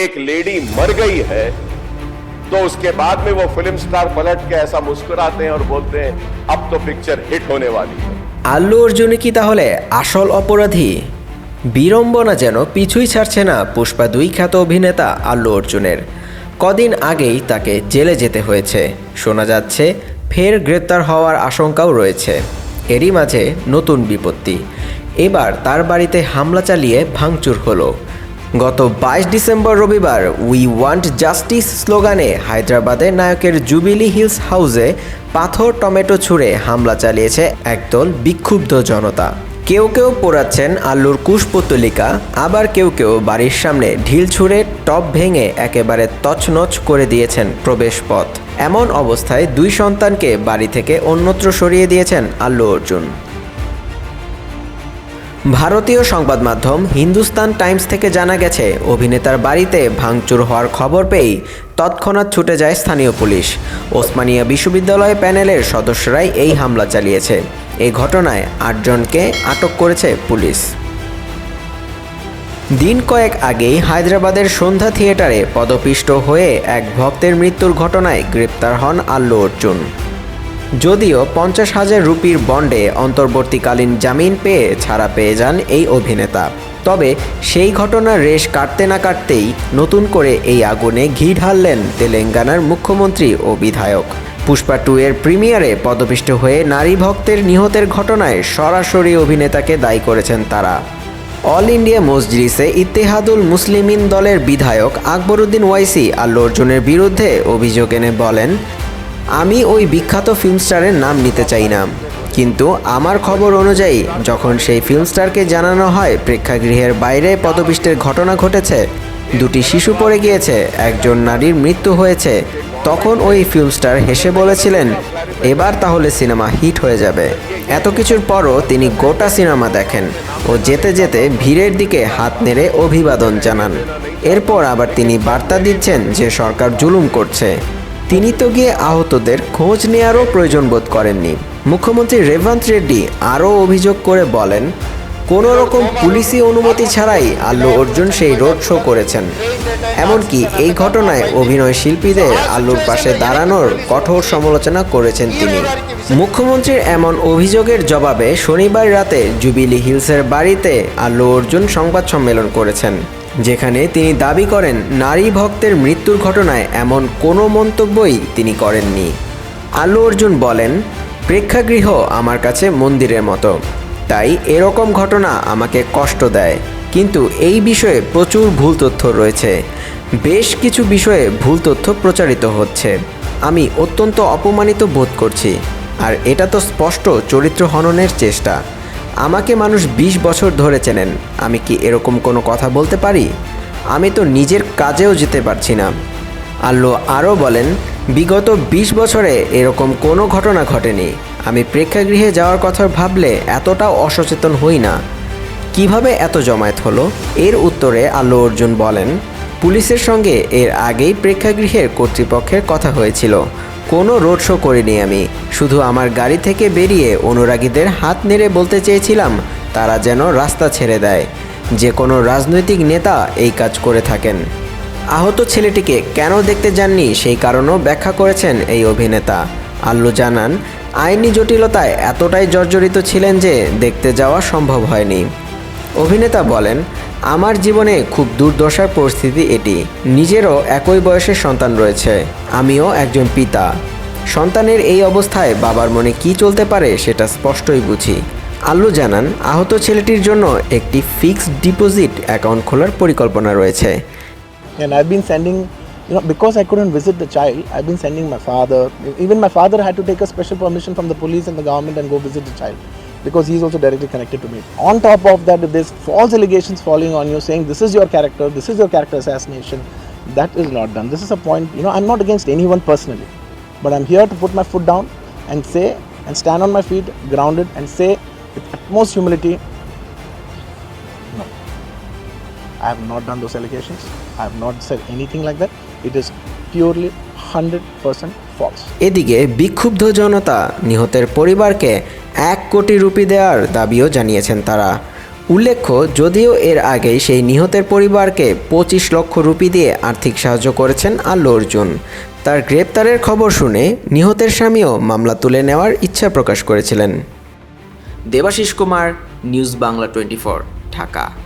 एक लेडी मर गई है तो उसके बाद में वो फिल्म स्टार पलट के ऐसा मुस्कुराते हैं और बोलते हैं अब तो पिक्चर हिट होने वाली है আল্লু অর্জুনই কি তাহলে আসল অপরাধী বিড়ম্বনা যেন পিছুই ছাড়ছে না পুষ্পা দুই খ্যাত অভিনেতা আল্লু অর্জুনের কদিন আগেই তাকে জেলে যেতে হয়েছে শোনা যাচ্ছে ফের গ্রেপ্তার হওয়ার আশঙ্কাও রয়েছে এরই মাঝে নতুন বিপত্তি এবার তার বাড়িতে হামলা চালিয়ে ভাঙচুর হলো গত বাইশ ডিসেম্বর রবিবার উই ওয়ান্ট জাস্টিস স্লোগানে হায়দ্রাবাদের নায়কের জুবিলি হিলস হাউসে পাথর, টমেটো ছুঁড়ে হামলা চালিয়েছে একদল বিক্ষুব্ধ জনতা। কেউ কেউ পোড়াচ্ছেন আল্লুর কুশপুতলিকা আবার কেউ কেউ বাড়ির সামনে ঢিল ছুঁড়ে টপ ভেঙে একেবারে তছনছ করে দিয়েছেন প্রবেশপথ এমন অবস্থায় দুই সন্তানকে বাড়ি থেকে অন্যত্র সরিয়ে দিয়েছেন আল্লু অর্জুন। ভারতীয় সংবাদ মাধ্যম হিন্দুস্তান টাইমস থেকে জানা গেছে, অভিনেতার বাড়িতে ভাঙচুর হওয়ার খবর পেয়েই তৎক্ষণাৎ ছুটে যায় স্থানীয় পুলিশ। ওসমানিয়া বিশ্ববিদ্যালয় প্যানেলের সদস্যরাই এই হামলা চালিয়েছে। এই ঘটনায় আটজনকে আটক করেছে পুলিশ। দিন কয়েক আগেই হায়দ্রাবাদের সন্ধ্যা থিয়েটারে পদপিষ্ট হয়ে এক ভক্তের মৃত্যুর ঘটনায় গ্রেপ্তার হন আল্লু অর্জুন। যদিও পঞ্চাশ হাজার রুপির বন্ডে অন্তর্বর্তীকালীন জামিন পেয়ে ছাড়া পেয়ে যান এই অভিনেতা। তবে সেই ঘটনার রেশ কাটতে না কাটতেই নতুন করে এই আগুনে ঘি ঢাললেন তেলেঙ্গানার মুখ্যমন্ত্রী ও বিধায়ক। পুষ্পা টু এর প্রিমিয়ারে পদপিষ্ট হয়ে নারী ভক্তের নিহতের ঘটনায় সরাসরি অভিনেতাকে দায়ী করেছেন তারা। অল ইন্ডিয়া মসজিদে ইত্তেহাদুল মুসলিমিন দলের বিধায়ক আকবরউদ্দিন ওয়াইসি আল্লু অর্জুনের বিরুদ্ধে অভিযোগ এনে বলেন আমি ওই বিখ্যাত ফিল্ম স্টারের নাম নিতে চাই না। কিন্তু আমার খবর অনুযায়ী, যখন সেই ফিল্ম স্টারকে জানানো হয় প্রেক্ষাগৃহের বাইরে পদপিষ্টের ঘটনা ঘটেছে, দুটি শিশু পড়ে গিয়েছে, একজন নারীর মৃত্যু হয়েছে, তখন ওই ফিল্ম স্টার হেসে বলেছিলেন, এবার তাহলে সিনেমা হিট হয়ে যাবে। এত কিছুর পরও তিনি গোটা সিনেমা দেখেন ও যেতে যেতে ভিড়ের দিকে হাত নেড়ে অভিবাদন জানান। এরপর আবার তিনি বার্তা দিচ্ছেন যে সরকার জুলুম করছে। তিনি তো গিয়ে আহতদের খোঁজ নেয়ারও প্রয়োজন বোধ করেননি। মুখ্যমন্ত্রী রেভান্ত রেড্ডি আরও অভিযোগ করে বলেন, কোনো রকম পুলিশি অনুমতি ছাড়াই আল্লু অর্জুন সেই রোড শো করেছেন। এমনকি এই ঘটনায় অভিনয় শিল্পীদের আল্লুর পাশে দাঁড়ানোর কঠোর সমালোচনা করেছেন তিনি। মুখ্যমন্ত্রীর এমন অভিযোগের জবাবে শনিবার রাতে জুবিলি হিলসের বাড়িতে আল্লু অর্জুন সংবাদ সম্মেলন করেছেন। যেখানে তিনি দাবি করেন নারী ভক্তের মৃত্যুর ঘটনায় এমন কোনো মন্তব্যই তিনি করেননি। আল্লু অর্জুন বলেন, প্রেক্ষাগৃহ আমার কাছে মন্দিরের মতো। তাই এরকম ঘটনা আমাকে কষ্ট দেয়। কিন্তু এই বিষয়ে প্রচুর ভুল তথ্য রয়েছে। বেশ কিছু বিষয়ে ভুল তথ্য প্রচারিত হচ্ছে। আমি অত্যন্ত অপমানিত বোধ করছি। আর এটা তো স্পষ্ট চরিত্র হননের চেষ্টা। আমাকে মানুষ ২০ বছর ধরে চেনেন। আমি কি এরকম কোনো কথা বলতে পারি? আমি তো নিজের কাজেও যেতে পারছি না। আল্লো আরও বলেন, বিগত ২০ বছরে এরকম কোনো ঘটনা ঘটেনি। আমি প্রেক্ষাগৃহে যাওয়ার কথা ভাবলে এতটাও অসচেতন হই না। কীভাবে এত জমায়েত হলো? এর উত্তরে আল্লু অর্জুন বলেন, পুলিশের সঙ্গে এর আগেই প্রেক্ষাগৃহের কর্তৃপক্ষের কথা হয়েছিল। কোনো রোড শো করিনি আমি। শুধু আমার গাড়ি থেকে বেরিয়ে অনুরাগীদের হাত নেড়ে বলতে চেয়েছিলাম, তারা যেন রাস্তা ছেড়ে দেয়। যে কোনো রাজনৈতিক নেতা এই কাজ করে থাকেন। আহত ছেলেটিকে কেন দেখতে যাননি সেই কারণও ব্যাখ্যা করেছেন এই অভিনেতা। আল্লু জানান, আইনি জটিলতায় এতটাই জর্জরিত ছিলেন যে দেখতে যাওয়া সম্ভব হয়নি। অভিনেতা বলেন আমার জীবনে খুব দুর্দশার পরিস্থিতি এটি নিজেরও একই বয়সের সন্তান রয়েছে আমিও একজন পিতা সন্তানের এই অবস্থায় বাবার মনে কি চলতে পারে সেটা স্পষ্টই বুঝি আল্লু জানান আহত ছেলেটির জন্য একটি ফিক্সড ডিপোজিট অ্যাকাউন্ট খোলার পরিকল্পনা রয়েছে And I've been sending, you know, because I couldn't visit the child, I've been sending my father. Even my father had to take a special permission from the police and the government and go visit the child because he's also directly connected to me. On top of that, if there's false allegations falling on you saying this is your character, this is your character assassination, that is not done. This is a point, you know, I'm not against anyone personally, but I'm here to put my foot down and say and stand on my feet, grounded, and say with utmost humility, no. I have not done those allegations. I have not said anything like that. It is purely 100% false. এদিকে বিক্ষুব্ধ জনতা নিহতের পরিবারকে এক কোটি rupee দেওয়ার দাবিও জানিয়েছেন তারা। উল্লেখ্য, যদিও এর আগেই সেই নিহতের পরিবারকে পঁচিশ লক্ষ রুপি দিয়ে আর্থিক সাহায্য করেছেন আল্লু অর্জুন। তার গ্রেপ্তারের খবর শুনে নিহতের স্বামীও মামলা তুলে নেওয়ার ইচ্ছা প্রকাশ করেছিলেন। Debashis Kumar, news Bangla twenty Dhaka.